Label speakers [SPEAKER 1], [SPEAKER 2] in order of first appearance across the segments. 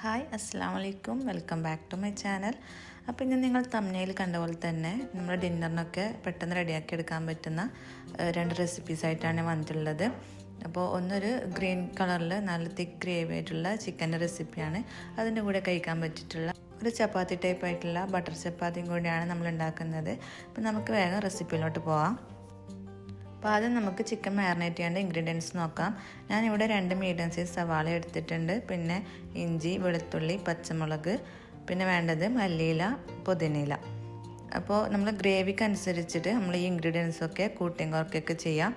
[SPEAKER 1] Hi അസ്സാം വലൈക്കും welcome back to my channel. അപ്പോൾ ഇന്ന് നിങ്ങൾ തമ്മനയിൽ കണ്ട പോലെ തന്നെ നമ്മുടെ ഡിന്നറിനൊക്കെ പെട്ടെന്ന് റെഡിയാക്കി എടുക്കാൻ പറ്റുന്ന രണ്ട് റെസിപ്പീസ് ആയിട്ടാണ് വന്നിട്ടുള്ളത്. അപ്പോൾ ഒന്നൊരു ഗ്രീൻ കളറിൽ നല്ല തിക്ക് ഗ്രേവി ആയിട്ടുള്ള ചിക്കന്റെ റെസിപ്പിയാണ് അതിന്റെ കൂടെ കഴിക്കാൻ പറ്റിയിട്ടുള്ള ഒരു ചപ്പാത്തി ടൈപ്പ് ആയിട്ടുള്ള ബട്ടർ ചപ്പാത്തിയും കൂടിയാണ് നമ്മൾ ഉണ്ടാക്കുന്നത്. അപ്പോൾ നമുക്ക് വേഗം റെസിപ്പിയിലോട്ട് പോവാം. അപ്പോൾ ആദ്യം നമുക്ക് ചിക്കൻ മാരിനേറ്റ് ചെയ്യേണ്ട ഇൻഗ്രീഡിയൻസ് നോക്കാം. ഞാൻ ഇവിടെ രണ്ട് മീഡിയം സൈസ് സവാള എടുത്തിട്ടുണ്ട്. പിന്നെ ഇഞ്ചി വെളുത്തുള്ളി പച്ചമുളക്. പിന്നെ വേണ്ടത് മല്ലിയില പുതിനയില. അപ്പോൾ നമ്മൾ ഗ്രേവിക്ക് അനുസരിച്ചിട്ട് നമ്മൾ ഈ ഇൻഗ്രീഡിയൻസൊക്കെ കൂട്ടിയും കുറക്കൊക്കെ ചെയ്യാം.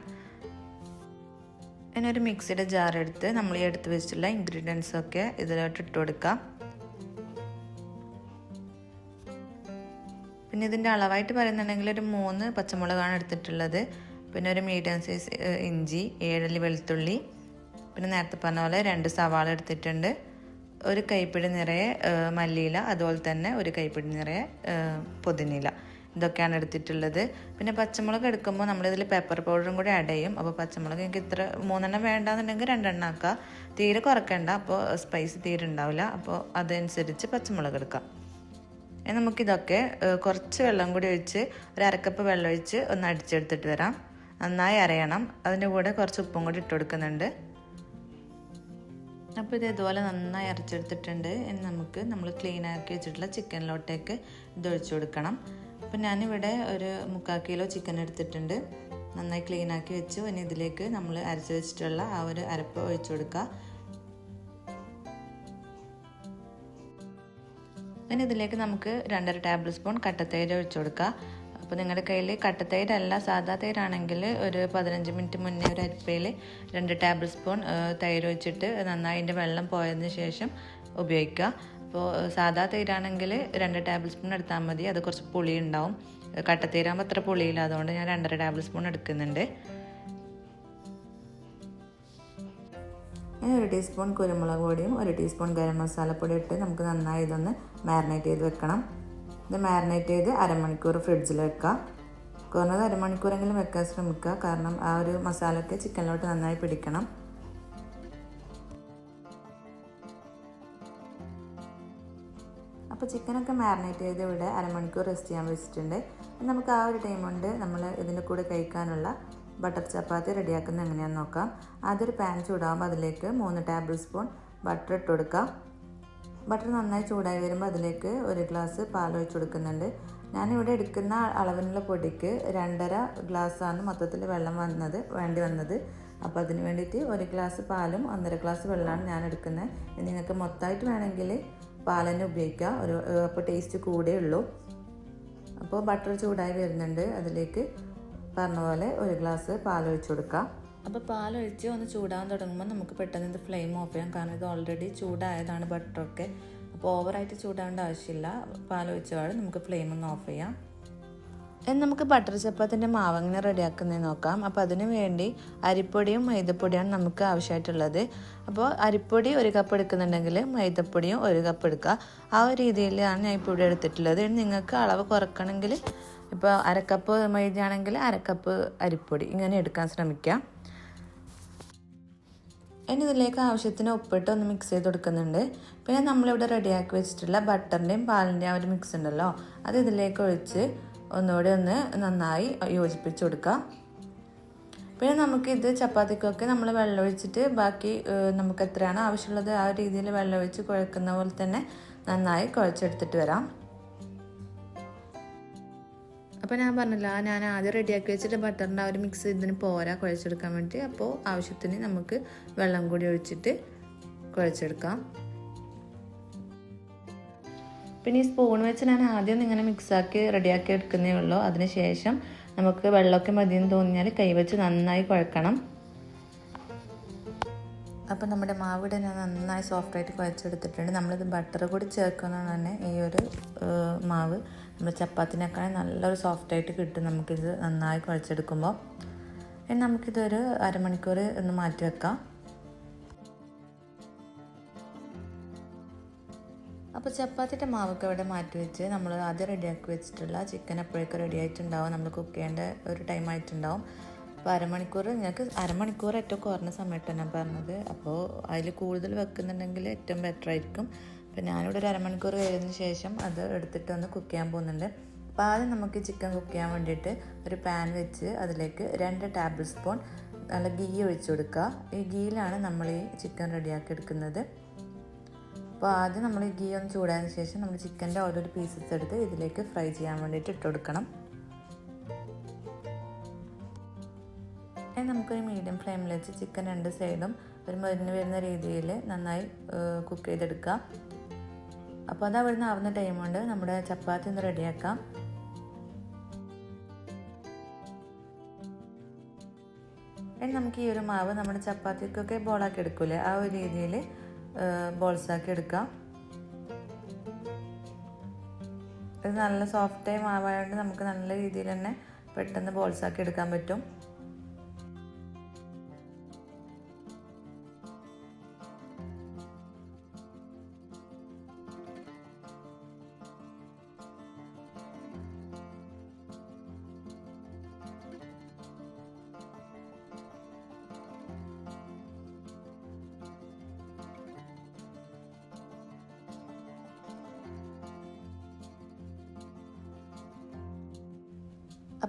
[SPEAKER 1] ഇനി ഒരു മിക്സിയുടെ ജാർ എടുത്ത് നമ്മൾ ഈ എടുത്ത് വെച്ചിട്ടുള്ള ഇൻഗ്രീഡിയൻസൊക്കെ ഇതിലോട്ട് ഇട്ട് കൊടുക്കാം. പിന്നെ ഇതിന്റെ അളവായിട്ട് പറയുന്നുണ്ടെങ്കിൽ ഒരു മൂന്ന് പച്ചമുളകാണ് എടുത്തിട്ടുള്ളത്. പിന്നെ ഒരു മീഡിയം സൈസ് ഇഞ്ചി ഏഴല്ലി വെളുത്തുള്ളി പിന്നെ നേരത്തെ പറഞ്ഞ പോലെ രണ്ട് സവാള എടുത്തിട്ടുണ്ട്. ഒരു കൈപ്പിടി നിറയെ മല്ലിയില അതുപോലെ തന്നെ ഒരു കൈപ്പിടി നിറയെ പുതിനില ഇതൊക്കെയാണ് എടുത്തിട്ടുള്ളത്. പിന്നെ പച്ചമുളക് എടുക്കുമ്പോൾ നമ്മളിതിൽ പെപ്പർ പൗഡറും കൂടി ആഡ് ചെയ്യും. അപ്പോൾ പച്ചമുളക് എനിക്ക് ഇത്ര മൂന്നെണ്ണം വേണ്ടാന്നുണ്ടെങ്കിൽ രണ്ടെണ്ണം ആക്കുക തീരെ കുറയ്ക്കണ്ട അപ്പോൾ സ്പൈസ് തീരെ ഉണ്ടാവില്ല. അപ്പോൾ അതനുസരിച്ച് പച്ചമുളക് എടുക്കാം. നമുക്കിതൊക്കെ കുറച്ച് വെള്ളം കൂടി ഒഴിച്ച് ഒരു അരക്കപ്പ് വെള്ളം ഒഴിച്ച് ഒന്ന് അടിച്ചെടുത്തിട്ട് വരാം. നന്നായി അരയണം. അതിന്റെ കൂടെ കുറച്ച് ഉപ്പും കൂടി ഇട്ട് കൊടുക്കുന്നുണ്ട്. അപ്പോൾ ഇത് ഇതുപോലെ നന്നായി അരച്ചെടുത്തിട്ടുണ്ട്. ഇനി നമുക്ക് നമ്മൾ ക്ലീൻ ആക്കി വെച്ചിട്ടുള്ള ചിക്കനിലോട്ടേക്ക് ഇത് ഒഴിച്ചു കൊടുക്കണം. അപ്പോൾ ഞാനിവിടെ ഒരു മുക്കാൽ കിലോ ചിക്കൻ എടുത്തിട്ടുണ്ട്. നന്നായി ക്ലീൻ ആക്കി വെച്ചു. ഇനി ഇതിലേക്ക് നമ്മൾ അരച്ച് വെച്ചിട്ടുള്ള ആ ഒരു അരപ്പ് ഒഴിച്ചു കൊടുക്കുക. ഇനി ഇതിലേക്ക് നമുക്ക് രണ്ടര ടേബിൾ സ്പൂൺ കട്ടത്തേര് ഒഴിച്ചു കൊടുക്കുക. അപ്പോൾ നിങ്ങളുടെ കയ്യിൽ കട്ട തൈരല്ല സാധാ തൈരാണെങ്കിൽ ഒരു പതിനഞ്ച് മിനിറ്റ് മുന്നേ ഒരു അരിപ്പയിൽ രണ്ട് ടേബിൾ സ്പൂൺ തൈര് വെച്ചിട്ട് നന്നായി അതിന്റെ വെള്ളം പോയതിന് ശേഷം ഉപയോഗിക്കുക. അപ്പോൾ സാധാ തൈരാണെങ്കിൽ രണ്ട് ടേബിൾ സ്പൂൺ എടുത്താൽ മതി. അത് കുറച്ച് പുളി ഉണ്ടാവും. കട്ട തൈരാകുമ്പോൾ അത്ര പുളിയില്ല. അതുകൊണ്ട് ഞാൻ രണ്ടര ടേബിൾ സ്പൂൺ എടുക്കുന്നുണ്ട് ഒരു ടീസ്പൂൺ കുരുമുളക് പൊടിയും ഒരു ടീസ്പൂൺ ഗരം മസാലപ്പൊടി ഇട്ട് നമുക്ക് നന്നായി ഇതൊന്ന് മാരിനേറ്റ് ചെയ്ത് വെക്കണം. ഇത് മാരിനേറ്റ് ചെയ്ത് അരമണിക്കൂർ ഫ്രിഡ്ജിൽ വെക്കുക കുറഞ്ഞത് അരമണിക്കൂറെങ്കിലും വെക്കാൻ ശ്രമിക്കുക കാരണം ആ ഒരു മസാലയൊക്കെ ചിക്കനിലോട്ട് നന്നായി പിടിക്കണം. അപ്പോൾ ചിക്കനൊക്കെ മാരിനേറ്റ് ചെയ്ത് ഇവിടെ അരമണിക്കൂർ റെസ്റ്റ് ചെയ്യാൻ വെച്ചിട്ടുണ്ട്. നമുക്ക് ആ ഒരു ടൈം കൊണ്ട് നമ്മൾ ഇതിന്റെ കൂടെ കഴിക്കാനുള്ള ബട്ടർ ചപ്പാത്തി റെഡിയാക്കുന്നത് എങ്ങനെയാണെന്ന് നോക്കാം. ഒരു പാൻ ചൂടാകുമ്പോൾ അതിലേക്ക് മൂന്ന് ടേബിൾ സ്പൂൺ ബട്ടർ ഇട്ട് കൊടുക്കുക ബട്ടർ നന്നായി ചൂടായി വരുമ്പോൾ അതിലേക്ക് ഒരു ഗ്ലാസ് പാൽ ഒഴിച്ച് കൊടുക്കുന്നുണ്ട്. ഞാനിവിടെ എടുക്കുന്ന അളവിനുള്ള പൊടിക്ക് രണ്ടര ഗ്ലാസ്സാണ് മൊത്തത്തിൽ വെള്ളം വന്നത് വേണ്ടി വന്നത്. അപ്പോൾ അതിന് വേണ്ടിയിട്ട് ഒരു ഗ്ലാസ് പാലും ഒന്നര ഗ്ലാസ് വെള്ളമാണ് ഞാൻ എടുക്കുന്നത് നിങ്ങൾക്ക് മൊത്തമായിട്ട് വേണമെങ്കിൽ പാൽ തന്നെ ഉപയോഗിക്കാം. ഒരു അപ്പോൾ ടേസ്റ്റ് കൂടേ ഉള്ളൂ. അപ്പോൾ ബട്ടർ ചൂടായി വരുന്നുണ്ട്. അതിലേക്ക് പറഞ്ഞ പോലെ ഒരു ഗ്ലാസ് പാൽ ഒഴിച്ചു കൊടുക്കാം. അപ്പോൾ പാലൊഴിച്ച് ഒന്ന് ചൂടാൻ തുടങ്ങുമ്പോൾ നമുക്ക് പെട്ടെന്ന് ഇത് ഫ്ലെയിം ഓഫ് ചെയ്യാം. കാരണം ഇത് ഓൾറെഡി ചൂടായതാണ് ബട്ടറൊക്കെ അപ്പോൾ ഓവറായിട്ട് ചൂടാവേണ്ട ആവശ്യമില്ല. പാലൊഴിച്ചപാട് നമുക്ക് ഫ്ലെയിം ഒന്ന് ഓഫ് ചെയ്യാം. ഇനി നമുക്ക് ബട്ടർ ചപ്പാത്തിന്റെ മാവ് എങ്ങനെ റെഡിയാക്കുന്നത് നോക്കാം. അപ്പോൾ അതിന് വേണ്ടി അരിപ്പൊടിയും മൈദപ്പൊടിയാണ് നമുക്ക് ആവശ്യമായിട്ടുള്ളത്. അപ്പോൾ അരിപ്പൊടി ഒരു കപ്പ് എടുക്കുന്നുണ്ടെങ്കിൽ മൈദപ്പൊടിയും ഒരു കപ്പ് എടുക്കുക. ആ ഒരു രീതിയിലാണ് ഞാൻ ഇപ്പോൾ ഇവിടെ എടുത്തിട്ടുള്ളത്. ഇനി നിങ്ങൾക്ക് അളവ് കുറക്കണമെങ്കിൽ ഇപ്പോൾ അരക്കപ്പ് മൈദയാണെങ്കിൽ അരക്കപ്പ് അരിപ്പൊടി ഇങ്ങനെ എടുക്കാൻ ശ്രമിക്കാം. ഇനി ഇതിലേക്ക് ആവശ്യത്തിന് ഉപ്പിട്ട് ഒന്ന് മിക്സ് ചെയ്ത് കൊടുക്കുന്നുണ്ട്. പിന്നെ നമ്മളിവിടെ റെഡിയാക്കി വെച്ചിട്ടുള്ള ബട്ടറിന്റെയും പാലിന്റെയും ഒരു മിക്സ് ഉണ്ടല്ലോ അത് ഇതിലേക്ക് ഒഴിച്ച് ഒന്നുകൂടി ഒന്ന് നന്നായി യോജിപ്പിച്ച് കൊടുക്കുക പിന്നെ നമുക്കിത് ചപ്പാത്തിക്കൊക്കെ നമ്മൾ വെള്ളമൊഴിച്ചിട്ട് ബാക്കി നമുക്ക് എത്രയാണോ ആവശ്യമുള്ളത് ആ രീതിയിൽ വെള്ളമൊഴിച്ച് കുഴക്കുന്ന പോലെ തന്നെ നന്നായി കുഴച്ചെടുത്തിട്ട് വരാം. അപ്പോൾ ഞാൻ പറഞ്ഞല്ലോ ഞാൻ ആദ്യം റെഡിയാക്കി വെച്ചിട്ട് ബട്ടറിന്റെ ആ ഒരു മിക്സ് ഇതിന് പോരാ കുഴച്ചെടുക്കാൻ വേണ്ടി. അപ്പോൾ ആവശ്യത്തിന് നമുക്ക് വെള്ളം കൂടി ഒഴിച്ചിട്ട് കുഴച്ചെടുക്കാം. പിന്നെ ഈ സ്പൂൺ വെച്ച് ഞാൻ ആദ്യം ഇങ്ങനെ മിക്സാക്കി റെഡിയാക്കി എടുക്കുന്നേ ഉള്ളൂ. അതിന് ശേഷം നമുക്ക് വെള്ളമൊക്കെ മതിയെന്ന് തോന്നിയാൽ കൈവച്ച് നന്നായി കുഴക്കണം. അപ്പോൾ നമ്മുടെ മാവിടെ ഞാൻ നന്നായി സോഫ്റ്റായിട്ട് കുഴച്ചെടുത്തിട്ടുണ്ട്. നമ്മളിത് ബട്ടർ കൂടി ചേർക്കുന്നതാണ് തന്നെ ഈ ഒരു മാവ്. നമ്മൾ ചപ്പാത്തിനേക്കാളും നല്ലൊരു സോഫ്റ്റായിട്ട് കിട്ടും നമുക്കിത് നന്നായി കുഴച്ചെടുക്കുമ്പോൾ ഇനി നമുക്കിതൊരു അരമണിക്കൂർ ഒന്ന് മാറ്റി വെക്കാം. അപ്പോൾ ചപ്പാത്തിന്റെ മാവൊക്കെ ഇവിടെ മാറ്റി വെച്ച് നമ്മൾ ആദ്യം റെഡിയാക്കി വെച്ചിട്ടുള്ള ചിക്കൻ എപ്പോഴൊക്കെ റെഡി ആയിട്ടുണ്ടാവും. നമ്മൾ കുക്ക് ചെയ്യേണ്ട ഒരു ടൈം ആയിട്ടുണ്ടാവും. അപ്പോൾ അരമണിക്കൂർ ഞങ്ങൾക്ക് അരമണിക്കൂർ ഏറ്റവും കുറഞ്ഞ സമയത്താണ് ഞാൻ പറഞ്ഞത്. അപ്പോൾ അതിൽ കൂടുതൽ വെക്കുന്നുണ്ടെങ്കിൽ ഏറ്റവും ബെറ്റർ ആയിരിക്കും. അപ്പോൾ ഞാനിവിടെ ഒരു അരമണിക്കൂർ കഴിഞ്ഞതിന് ശേഷം അത് എടുത്തിട്ട് ഒന്ന് കുക്ക് ചെയ്യാൻ പോകുന്നുണ്ട്. അപ്പോൾ ആദ്യം നമുക്ക് ചിക്കൻ കുക്ക് ചെയ്യാൻ വേണ്ടിയിട്ട് ഒരു പാൻ വെച്ച് അതിലേക്ക് രണ്ട് ടേബിൾ സ്പൂൺ നല്ല ഗീ ഒഴിച്ചു കൊടുക്കുക. ഈ ഗീയിലാണ് നമ്മൾ ഈ ചിക്കൻ റെഡിയാക്കി എടുക്കുന്നത്. അപ്പോൾ ആദ്യം നമ്മൾ ഗീ ഒന്ന് ചൂടായതിനു ശേഷം നമ്മൾ ചിക്കന്റെ ഓരോരോ പീസസ് എടുത്ത് ഇതിലേക്ക് ഫ്രൈ ചെയ്യാൻ വേണ്ടിയിട്ട് ഇട്ട് കൊടുക്കണം. നമുക്കൊരു മീഡിയം ഫ്ലെയിമിൽ വെച്ച് ചിക്കൻ രണ്ട് സൈഡും ഒരു മരുന്ന് വരുന്ന രീതിയിൽ നന്നായി കുക്ക് ചെയ്തെടുക്കുക അപ്പോൾ അത് അവിടുന്ന് ആവുന്ന ടൈം കൊണ്ട് നമ്മുടെ ചപ്പാത്തി ഒന്ന് റെഡിയാക്കാം ഇനി നമുക്ക് ഈ ഒരു മാവ് നമ്മുടെ ചപ്പാത്തിക്കൊക്കെ ബോളാക്കി എടുക്കൂലേ? ആ ഒരു രീതിയിൽ ബോൾസാക്കി എടുക്കാം. ഇത് നല്ല സോഫ്റ്റായി മാവായതുകൊണ്ട് നമുക്ക് നല്ല രീതിയിൽ തന്നെ പെട്ടെന്ന് ബോൾസാക്കി എടുക്കാൻ പറ്റും.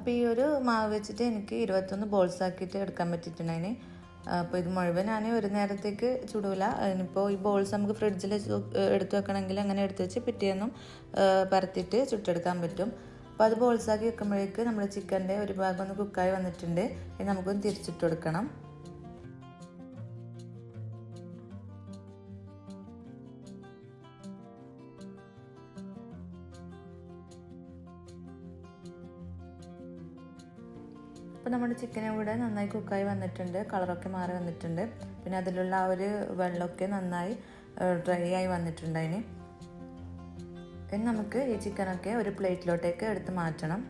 [SPEAKER 1] അപ്പോൾ ഈ ഒരു മാവ് വെച്ചിട്ട് എനിക്ക് ഇരുപത്തൊന്ന് ബോൾസ് ആക്കിയിട്ട് എടുക്കാൻ പറ്റിയിട്ടുണ്ടായിന് അപ്പോൾ ഇത് മുഴുവൻ ഞാൻ ഒരു നേരത്തേക്ക് ചുടൂല. ഇനിയിപ്പോൾ ഈ ബോൾസ് നമുക്ക് ഫ്രിഡ്ജിൽ എടുത്തു വെക്കണമെങ്കിൽ അങ്ങനെ എടുത്ത് വെച്ച് പിറ്റേന്നും പരത്തിയിട്ട് ചുട്ടെടുക്കാൻ പറ്റും. അപ്പോൾ അത് ബോൾസാക്കി വെക്കുമ്പോഴേക്ക് നമ്മുടെ ചിക്കന്റെ ഒരു ഭാഗം ഒന്ന് കുക്കായി വന്നിട്ടുണ്ട്. ഇനി നമുക്കൊന്ന് തിരിച്ചിട്ട് കൊടുക്കണം. അപ്പോൾ നമ്മുടെ ചിക്കൻ ഇവിടെ നന്നായി കുക്കായി വന്നിട്ടുണ്ട്. കളറൊക്കെ മാറി വന്നിട്ടുണ്ട്. പിന്നെ അതിലുള്ള ആ ഒരു വെള്ളമൊക്കെ നന്നായി ഡ്രൈ ആയി വന്നിട്ടുണ്ട് അതിന്. ഇനി നമുക്ക് ഈ ചിക്കനൊക്കെ ഒരു പ്ലേറ്റിലോട്ടേക്ക് എടുത്ത് മാറ്റണം.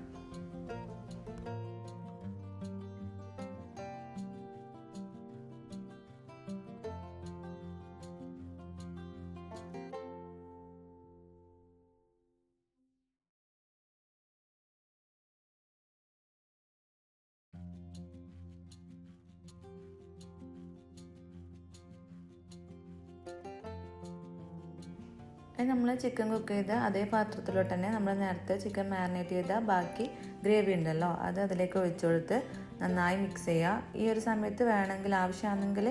[SPEAKER 1] അത് നമ്മൾ ചിക്കൻ കുക്ക് ചെയ്ത അതേ പാത്രത്തിലോട്ട് തന്നെ നമ്മൾ നേരത്തെ ചിക്കൻ മാരിനേറ്റ് ചെയ്ത ബാക്കി ഗ്രേവി ഉണ്ടല്ലോ അത് അതിലേക്ക് ഒഴിച്ചു കൊടുത്ത് നന്നായി മിക്സ് ചെയ്യുക ഈ ഒരു സമയത്ത് വേണമെങ്കിൽ ആവശ്യമാണെങ്കിൽ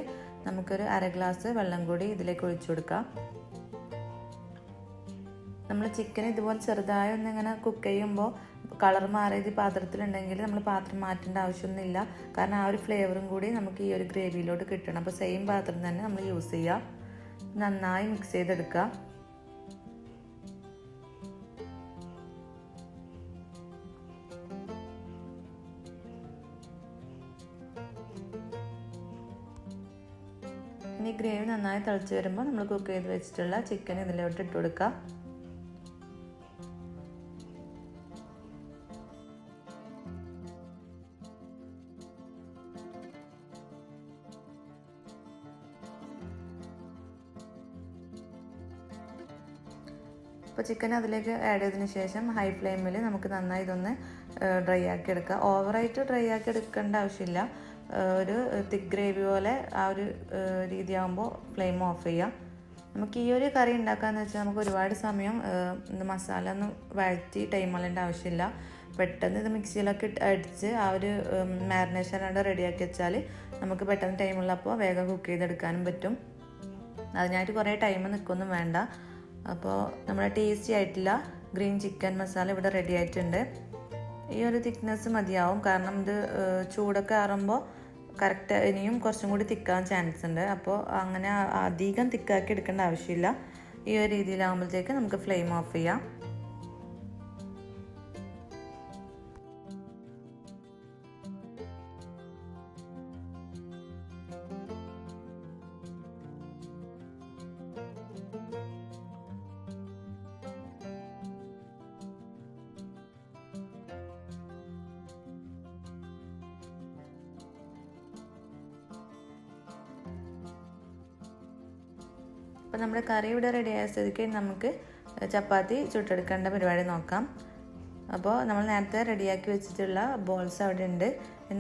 [SPEAKER 1] നമുക്കൊരു അര ഗ്ലാസ് വെള്ളം കൂടി ഇതിലേക്ക് ഒഴിച്ചു കൊടുക്കാം. നമ്മൾ ചിക്കൻ ഇതുപോലെ ചെറുതായി ഒന്നിങ്ങനെ കുക്ക് ചെയ്യുമ്പോൾ കളർ മാറിയത് പാത്രത്തിലുണ്ടെങ്കിൽ നമ്മൾ പാത്രം മാറ്റേണ്ട ആവശ്യമൊന്നുമില്ല. കാരണം ആ ഒരു ഫ്ലേവറും കൂടി നമുക്ക് ഈ ഒരു ഗ്രേവിയിലോട്ട് കിട്ടണം. അപ്പോൾ സെയിം പാത്രം തന്നെ നമ്മൾ യൂസ് ചെയ്യുക നന്നായി മിക്സ് ചെയ്തെടുക്കുക ഇനി ഗ്രേവി നന്നായി തിളച്ച് വരുമ്പോൾ നമ്മൾ കുക്ക് ചെയ്ത് വെച്ചിട്ടുള്ള ചിക്കൻ ഇതിലോട്ട് ഇട്ട് കൊടുക്കുക. അപ്പോൾ ചിക്കൻ അതിലേക്ക് ആഡ് ചെയ്തതിന് ശേഷം ഹൈ ഫ്ലെയിമിൽ നമുക്ക് നന്നായി ഇതൊന്ന് ഡ്രൈ ആക്കി എടുക്കുക ഓവറായിട്ട് ഡ്രൈ ആക്കി എടുക്കേണ്ട ആവശ്യമില്ല. ഒരു തിക്ക് ഗ്രേവി പോലെ ആ ഒരു രീതിയാകുമ്പോൾ ഫ്ലെയിം ഓഫ് ചെയ്യാം. നമുക്ക് ഈ ഒരു കറി ഉണ്ടാക്കാന്ന് വെച്ചാൽ നമുക്ക് ഒരുപാട് സമയം മസാല ഒന്ന് വഴറ്റി ടൈം കളയേണ്ട ആവശ്യമില്ല. പെട്ടെന്ന് ഇത് മിക്സിയിലൊക്കെ അടിച്ച് ആ ഒരു മാരിനേഷൻ ആയിട്ട് റെഡിയാക്കി വെച്ചാൽ നമുക്ക് പെട്ടെന്ന് ടൈം ഉള്ളപ്പോൾ വേഗം കുക്ക് ചെയ്തെടുക്കാനും പറ്റും. അതിനായിട്ട് കുറേ ടൈം നിൽക്കൊന്നും വേണ്ട. അപ്പോൾ നമ്മുടെ ടേസ്റ്റി ആയിട്ടുള്ള ഗ്രീൻ ചിക്കൻ മസാല ഇവിടെ റെഡി ആയിട്ടുണ്ട്. ഈ ഒരു തിക്നെസ് മതിയാവും. കാരണം ഇത് ചൂടൊക്കെ ആറുമ്പോൾ കറക്റ്റ് ഇനിയും കുറച്ചും കൂടി തിക്കാൻ ചാൻസ് ഉണ്ട്. അപ്പോൾ അങ്ങനെ അധികം തിക്കാക്കി എടുക്കേണ്ട ആവശ്യമില്ല. ഈ ഒരു രീതിയിലാകുമ്പോഴത്തേക്ക് നമുക്ക് ഫ്ലെയിം ഓഫ് ചെയ്യാം. അപ്പോൾ നമ്മുടെ കറി ഇവിടെ റെഡി ആയ സ്ഥിതിക്ക് നമുക്ക് ചപ്പാത്തി ചുട്ടെടുക്കേണ്ട പരിപാടി നോക്കാം. അപ്പോൾ നമ്മൾ നേരത്തെ റെഡിയാക്കി വെച്ചിട്ടുള്ള ബോൾസ് അവിടെ ഉണ്ട്.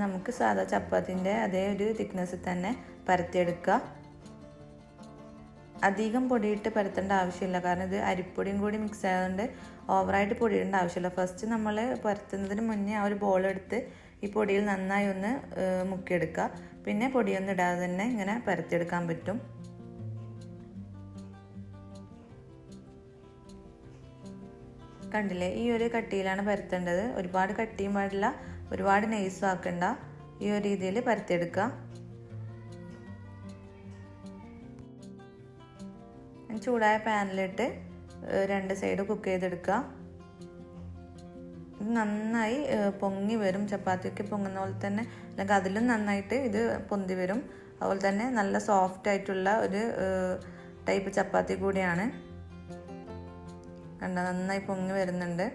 [SPEAKER 1] നമുക്ക് സാധാ ചപ്പാത്തിന്റെ അതേ ഒരു തിക്നെസ്സിൽ തന്നെ പരത്തിയെടുക്കുക അധികം പൊടിയിട്ട് പരത്തേണ്ട ആവശ്യമില്ല. കാരണം ഇത് അരിപ്പൊടിയും കൂടി മിക്സ് ആയതുകൊണ്ട് ഓവറായിട്ട് പൊടിയിടേണ്ട ആവശ്യമില്ല. ഫസ്റ്റ് നമ്മൾ പരത്തുന്നതിന് മുന്നേ ആ ഒരു ബോൾ എടുത്ത് ഈ പൊടിയിൽ നന്നായി ഒന്ന് മുക്കിയെടുക്കുക പിന്നെ പൊടിയൊന്നും ഇടാതെ തന്നെ ഇങ്ങനെ പരത്തിയെടുക്കാൻ പറ്റും. കണ്ടില്ലേ? ഈ ഒരു കട്ടിയിലാണ് പരത്തേണ്ടത്. ഒരുപാട് കട്ടിയും പാടില്ല. ഒരുപാട് നെയ്സും ആക്കണ്ട. ഈ ഒരു രീതിയിൽ പരത്തിയെടുക്കുക. ചൂടായ പാനിലിട്ട് രണ്ട് സൈഡ് കുക്ക് ചെയ്തെടുക്കുക. ഇത് നന്നായി പൊങ്ങി വരും. ചപ്പാത്തിയൊക്കെ പൊങ്ങുന്ന പോലെ തന്നെ അല്ലെങ്കിൽ അതിലും നന്നായിട്ട് ഇത് പൊന്തി വരും. അതുപോലെ തന്നെ നല്ല സോഫ്റ്റ് ആയിട്ടുള്ള ഒരു ടൈപ്പ് ചപ്പാത്തി കൂടിയാണ്. കണ്ട നന്നായി പൊങ്ങി വരുന്നുണ്ട്.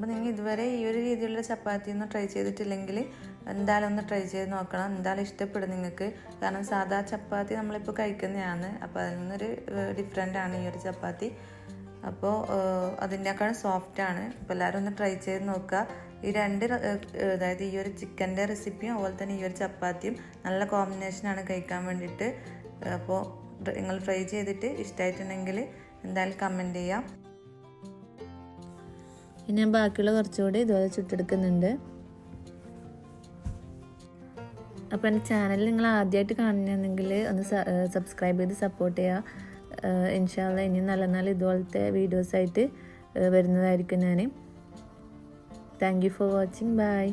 [SPEAKER 1] അപ്പോൾ നിങ്ങൾ ഇതുവരെ ഈ ഒരു രീതിയിലുള്ള ചപ്പാത്തി ഒന്നും ട്രൈ ചെയ്തിട്ടില്ലെങ്കിൽ എന്തായാലും ഒന്ന് ട്രൈ ചെയ്ത് നോക്കണം. എന്തായാലും ഇഷ്ടപ്പെടും നിങ്ങൾക്ക്. കാരണം സാധാ ചപ്പാത്തി നമ്മളിപ്പോൾ കഴിക്കുന്നതാണ്. അപ്പോൾ അതിൽ നിന്നൊരു ഡിഫറെന്റ് ആണ് ഈ ഒരു ചപ്പാത്തി. അപ്പോൾ അതിന്റെക്കാളും സോഫ്റ്റ് ആണ്. അപ്പോൾ എല്ലാവരും ഒന്ന് ട്രൈ ചെയ്ത് നോക്കുക. ഈ രണ്ട് അതായത് ഈ ഒരു ചിക്കന്റെ റെസിപ്പിയും അതുപോലെ തന്നെ ഈ ഒരു ചപ്പാത്തിയും നല്ല കോമ്പിനേഷനാണ് കഴിക്കാൻ വേണ്ടിയിട്ട്. അപ്പോൾ നിങ്ങൾ ട്രൈ ചെയ്തിട്ട് ഇഷ്ടമായിട്ടുണ്ടെങ്കിൽ എന്തായാലും കമന്റ് ചെയ്യാം.
[SPEAKER 2] ഇനി ഞാൻ ബാക്കിയുള്ള കുറച്ചുകൂടി ഇതുപോലെ ചുട്ടെടുക്കുന്നുണ്ട്. അപ്പോൾ എന്റെ ചാനൽ നിങ്ങൾ ആദ്യമായിട്ട് കാണുന്നുണ്ടെങ്കിൽ ഒന്ന് സബ്സ്ക്രൈബ് ചെയ്ത് സപ്പോർട്ട് ചെയ്യുക. ഇൻഷാല്ല ഇനി നല്ല നല്ല ഇതുപോലത്തെ വീഡിയോസായിട്ട് വരുന്നതായിരിക്കും ഞാൻ thank you for watching bye